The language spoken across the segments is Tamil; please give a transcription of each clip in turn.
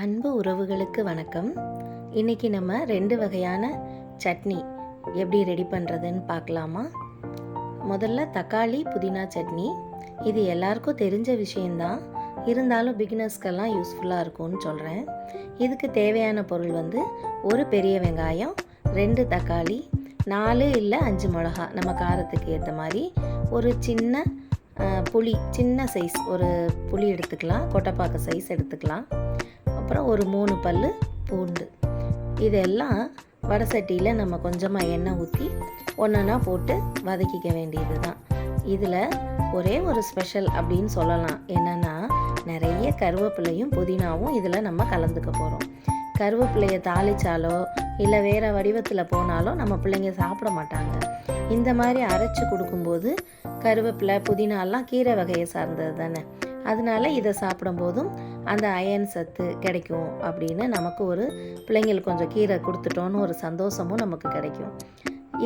அன்பு உறவுகளுக்கு வணக்கம். இன்றைக்கி நம்ம ரெண்டு வகையான சட்னி எப்படி ரெடி பண்ணுறதுன்னு பார்க்கலாமா? முதல்ல தக்காளி புதினா சட்னி. இது எல்லாருக்கும் தெரிஞ்ச விஷயந்தான் இருந்தாலும் பிகினர்ஸ்க்கெல்லாம் யூஸ்ஃபுல்லாக இருக்கும்னு சொல்கிறேன் இதுக்கு தேவையான பொருள் வந்து ஒரு பெரிய வெங்காயம் ரெண்டு தக்காளி நாலு இல்லை அஞ்சு மிளகா. நம்ம காரத்துக்கு ஏற்ற மாதிரி ஒரு சின்ன புளி சின்ன சைஸ் ஒரு புளி எடுத்துக்கலாம். கொட்டைப்பாக்க சைஸ் எடுத்துக்கலாம். அப்புறம் ஒரு மூணு பல் பூண்டு. இதெல்லாம் வடை சட்டியில் நம்ம கொஞ்சமாக எண்ணெய் ஊற்றி ஒன்றா போட்டு வதக்கிக்க வேண்டியது தான் இதில் ஒரே ஒரு ஸ்பெஷல் அப்படின்னு சொல்லலாம். என்னென்னா நிறைய கருவேப்பிலையும் புதினாவும் இதில் நம்ம கலந்துக்க போகிறோம் கருவேப்பிலையை தாளிச்சாலோ இல்லை வேறு வடிவத்தில் போனாலோ நம்ம பிள்ளைங்க சாப்பிட மாட்டாங்க. இந்த மாதிரி அரைச்சி கொடுக்கும்போது கருவேப்பிலை புதினாலாம் கீரை வகையை சார்ந்தது தானே. அதனால இதை சாப்பிடும்போதும் அந்த அயன் சத்து கிடைக்கும் அப்படின்னு நமக்கு ஒரு பிள்ளைங்களுக்கு கொஞ்சம் கீரை கொடுத்துட்டோன்னு ஒரு சந்தோஷமும் நமக்கு கிடைக்கும்.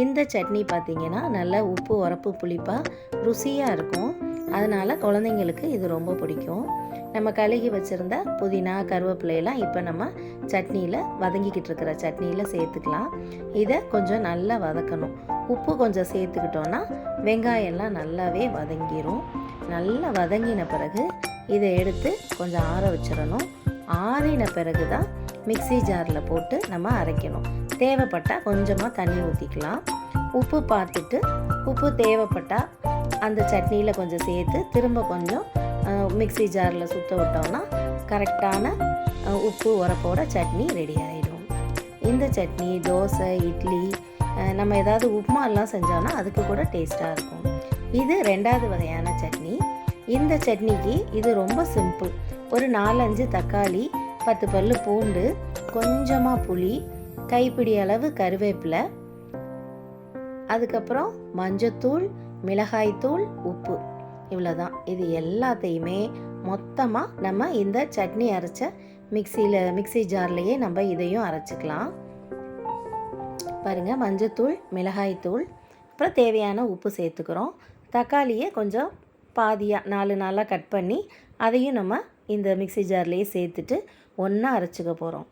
இந்த சட்னி பார்த்திங்கன்னா நல்ல உப்பு உரப்பு புளிப்பாக ருசியாக இருக்கும். அதனால் குழந்தைங்களுக்கு இது ரொம்ப பிடிக்கும். நம்ம கழுகி வச்சுருந்த புதினா கருவேப்பிலையெல்லாம் இப்போ நம்ம சட்னியில் வதங்கிக்கிட்டு இருக்கிற சட்னியில் சேர்த்துக்கலாம். இதை கொஞ்சம் நல்லா வதக்கணும். உப்பு கொஞ்சம் சேர்த்துக்கிட்டோன்னா வெங்காயம்லாம் நல்லாவே வதங்கிரும். நல்லா வதங்கின பிறகு இதை எடுத்து கொஞ்சம் ஆற வச்சிடணும். ஆறின பிறகு தான் மிக்ஸி ஜாரில் போட்டு நம்ம அரைக்கணும். தேவைப்பட்டால் கொஞ்சமாக தண்ணி ஊற்றிக்கலாம் உப்பு பார்த்துட்டு உப்பு தேவைப்பட்டால் அந்த சட்னியில் கொஞ்சம் சேர்த்து திரும்ப கொஞ்சம் மிக்சி மிக்ஸி ஜாரில் சுத்த விட்டோம்னா கரெக்டான உப்பு உரப்போட சட்னி ரெடி ஆகிடும் இந்த சட்னி தோசை இட்லி நம்ம ஏதாவது உப்புமா எல்லாம் செஞ்சோன்னா அதுக்கு கூட டேஸ்ட்டாக இருக்கும். இது ரெண்டாவது வகையான சட்னி. இந்த சட்னிக்கு இது ரொம்ப சிம்பிள் ஒரு நாலஞ்சு தக்காளி பத்து பல்லு பூண்டு கொஞ்சமாக புளி கைப்பிடி அளவு கருவேப்பிலை அதுக்கப்புறம் மஞ்சத்தூள் மிளகாய்த்தூள் உப்பு. இவ்வளோதான் இது எல்லாத்தையுமே மொத்தமாக நம்ம இந்த சட்னி அரைச்ச மிக்சியில் மிக்ஸி ஜார்லேயே நம்ம இதையும் அரைச்சிக்கலாம். பாருங்கள் மஞ்சத்தூள் மிளகாய்த்தூள் அப்புறம் தேவையான உப்பு சேர்த்துக்கிறோம். தக்காளியை கொஞ்சம் பாதியாக நாலு நாளாக கட் பண்ணி அதையும் நம்ம இந்த மிக்ஸி ஜார்லேயே சேர்த்துட்டு ஒன்றா அரைச்சிக்க போகிறோம்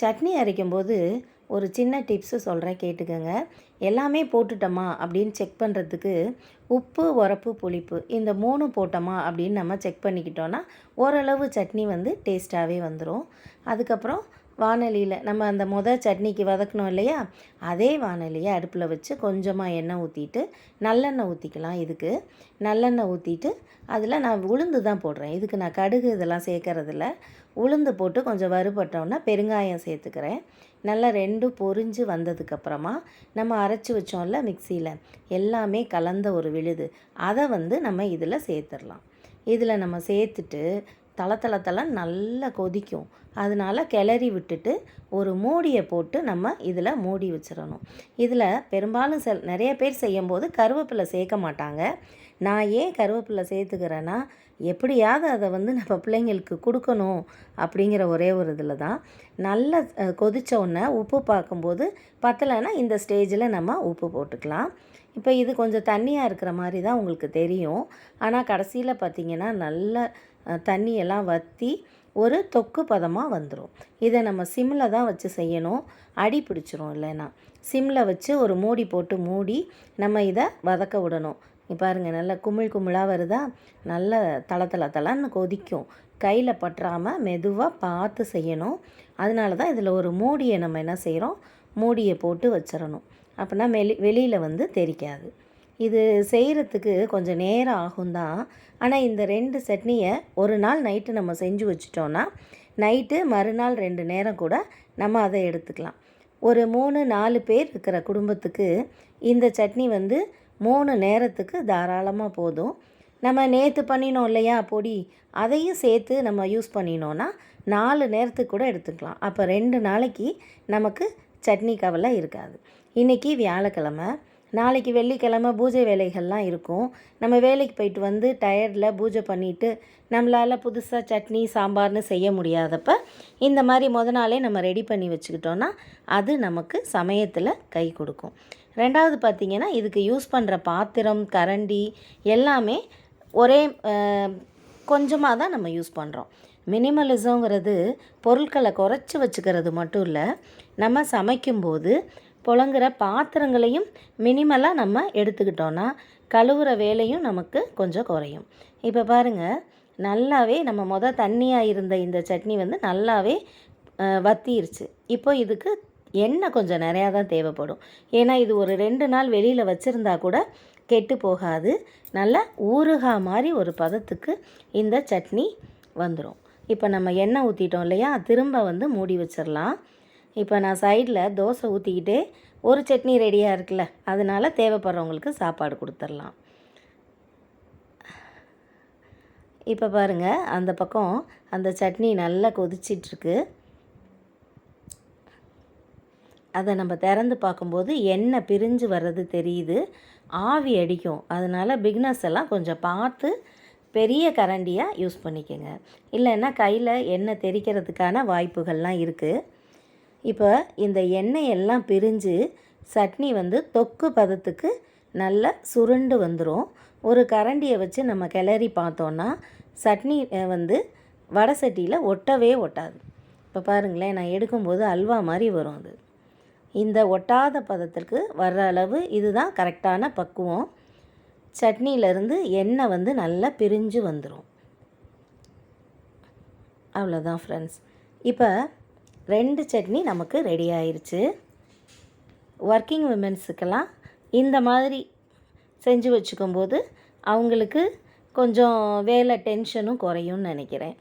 சட்னி அரைக்கும்போது ஒரு சின்ன டிப்ஸு சொல்கிறேன் கேட்டுக்கோங்க. எல்லாமே போட்டுட்டோமா அப்படின்னு செக் பண்ணுறதுக்கு உப்பு உரப்பு புளிப்பு இந்த மூணு போட்டோமா அப்படின்னு நம்ம செக் பண்ணிக்கிட்டோன்னா ஓரளவு சட்னி வந்து டேஸ்ட்டாகவே வந்துடும் அதுக்கப்புறம் வானலியில் நம்ம அந்த முதல் சட்னிக்கு வதக்கணும் இல்லையா? அதே வானலியை அடுப்பில் வச்சு கொஞ்சமாக எண்ணெய் ஊற்றிட்டு நல்லெண்ணெய் ஊற்றிக்கலாம் இதுக்கு. நல்லெண்ணெய் ஊற்றிட்டு அதில் நான் உளுந்து தான் போடுறேன். இதுக்கு நான் கடுகு இதெல்லாம் சேர்க்கறதில்ல. உளுந்து போட்டு கொஞ்சம் வறுபட்டோன்னா பெருங்காயம் சேர்த்துக்கிறேன். நல்லா ரெண்டும் பொரிஞ்சு வந்ததுக்கப்புறமா நம்ம அரைச்சி வச்சோம்ல மிக்சியில் எல்லாமே கலந்த ஒரு விழுது. அதை வந்து நம்ம இதில் சேர்த்துடலாம். இதில் நம்ம சேர்த்துட்டு தள நல்லா கொதிக்கும். அதனால கிளறி விட்டுட்டு ஒரு மூடியை போட்டு நம்ம இதில் மூடி வச்சிடணும். இதில் பெரும்பாலும் செல் நிறைய பேர் செய்யும்போது கருவேப்பிலை சேர்க்க மாட்டாங்க. நான் ஏன் கருவேப்பிலை சேர்த்துக்கிறேன்னா எப்படியாவது அதை வந்து நம்ம பிள்ளைங்களுக்கு கொடுக்கணும் அப்படிங்கிற ஒரே ஒரு இதில் தான். நல்லா கொதித்த உடனே உப்பு பார்க்கும்போது பத்தலைன்னா இந்த ஸ்டேஜில் நம்ம உப்பு போட்டுக்கலாம். இப்போ இது கொஞ்சம் தண்ணியாக இருக்கிற மாதிரி தான் உங்களுக்கு தெரியும். ஆனால் கடைசியில் பார்த்தீங்கன்னா நல்ல தண்ணியெல்லாம் வற்றி ஒரு தொக்கு பதமாக வந்துடும் இதை நம்ம சிம்மில் தான் வச்சு செய்யணும். அடி பிடிச்சிரும் இல்லைன்னா. சிம்மில் வச்சு ஒரு மூடி போட்டு மூடி நம்ம இதை வதக்க விடணும். பாருங்கள் பாருங்க நல்லா குமிழ் குமிழாக வருதா? நல்ல தள தள தளன்னு கொதிக்கும். கையில் பற்றாமல் மெதுவாக பார்த்து செய்யணும். அதனால தான் இதில் ஒரு மூடியை நம்ம என்ன செய்கிறோம்? மூடியை போட்டு வச்சிடணும் அப்படின்னா வெளி வெளியில் வந்து தெரிக்காது. இது செய்கிறதுக்கு கொஞ்சம் நேரம் ஆகும் தான் ஆனால் இந்த ரெண்டு சட்னியை ஒரு நாள் நைட்டு நம்ம செஞ்சு வச்சிட்டோன்னா நைட்டு மறுநாள் ரெண்டு நேரம் கூட நம்ம அதை எடுத்துக்கலாம். ஒரு மூணு நாலு பேர் இருக்கிற குடும்பத்துக்கு இந்த சட்னி வந்து மூணு நேரத்துக்கு தாராளமாக போதும். நம்ம நேற்று பண்ணினோம் இல்லையா பொடி அதையும் சேர்த்து நம்ம யூஸ் பண்ணினோன்னா நாலு நேரத்துக்கு கூட எடுத்துக்கலாம். அப்போ ரெண்டு நாளைக்கு நமக்கு சட்னி கவலை இருக்காது. இன்றைக்கி வியாழக்கிழமை. நாளைக்கு வெள்ளிக்கிழமை பூஜை வேலைகள்லாம் இருக்கும். நம்ம வேலைக்கு போயிட்டு வந்து டயர்டில் பூஜை பண்ணிவிட்டு நம்மளால் புதுசாக சட்னி சாம்பார்னு செய்ய முடியாதப்ப இந்த மாதிரி முத நாளே நம்ம ரெடி பண்ணி வச்சுக்கிட்டோன்னா அது நமக்கு சமயத்தில் கை கொடுக்கும். ரெண்டாவது பார்த்திங்கன்னா இதுக்கு யூஸ் பண்ணுற பாத்திரம் கரண்டி எல்லாமே ஒரே கொஞ்சமாக தான் நம்ம யூஸ் பண்ணுறோம் மினிமலிசங்கிறது பொருட்களை குறைச்சி வச்சுக்கிறது மட்டும் இல்லை நம்ம சமைக்கும்போது புழங்குற பாத்திரங்களையும் மினிமலாக நம்ம எடுத்துக்கிட்டோன்னா கழுவுற வேலையும் நமக்கு கொஞ்சம் குறையும். இப்போ பாருங்கள் நல்லாவே நம்ம மொதல் தண்ணியாக இருந்த இந்த சட்னி வந்து நல்லாவே வத்திருச்சு. இப்போ இதுக்கு எண்ணெய் கொஞ்சம் நிறையா தான் தேவைப்படும். ஏன்னா இது ஒரு ரெண்டு நாள் வெளியில் வச்சுருந்தா கூட கெட்டு போகாது. நல்லா ஊறுகா மாதிரி ஒரு பதத்துக்கு இந்த சட்னி வந்துடும் இப்போ நம்ம எண்ணெய் ஊற்றிட்டோம் இல்லையா திரும்ப வந்து மூடி வச்சிடலாம் இப்போ நான் சைடில் தோசை ஊற்றிக்கிட்டே ஒரு சட்னி ரெடியாக இருக்குல்ல அதனால் தேவைப்படுறவங்களுக்கு சாப்பாடு கொடுத்துர்லாம் இப்போ பாருங்கள் அந்த பக்கம் அந்த சட்னி நல்லா கொதிச்சிட்ருக்கு. அதை நம்ம திறந்து பார்க்கும்போது எண்ணெய் பிரிஞ்சு வர்றது தெரியுது. ஆவி அடிக்கும். அதனால் பிக்னஸ் எல்லாம் கொஞ்சம் பார்த்து பெரிய கரண்டியாக யூஸ் பண்ணிக்கோங்க. இல்லைன்னா கையில் எண்ணெய் தெறிக்கிறதுக்கான வாய்ப்புகள்லாம் இருக்குது இப்போ இந்த எண்ணெய் எல்லாம் பிரிஞ்சு சட்னி வந்து தொக்கு பதத்துக்கு நல்லா சுருண்டு வந்துடும் ஒரு கரண்டியை வச்சு நம்ம கிளறி பார்த்தோன்னா சட்னி வந்து வடை சட்டியில் ஒட்டவே ஒட்டாது. இப்போ பாருங்களேன் நான் எடுக்கும்போது அல்வா மாதிரி வரும் அது. இந்த ஒட்டாத பதத்திற்கு வர்ற அளவு இதுதான் கரெக்டான பக்குவம். சட்னியிலேருந்து எண்ணெய் வந்து நல்லா பிரிஞ்சு வந்துடும் அவ்வளோதான் ஃப்ரெண்ட்ஸ் இப்போ ரெண்டு சட்னி நமக்கு ரெடி ஆயிடுச்சு ஒர்க்கிங் உமன்ஸுக்கெல்லாம் இந்த மாதிரி செஞ்சு வச்சுக்கும்போது அவங்களுக்கு கொஞ்சம் வேலை டென்ஷனும் குறையும்னு நினைக்கிறேன்.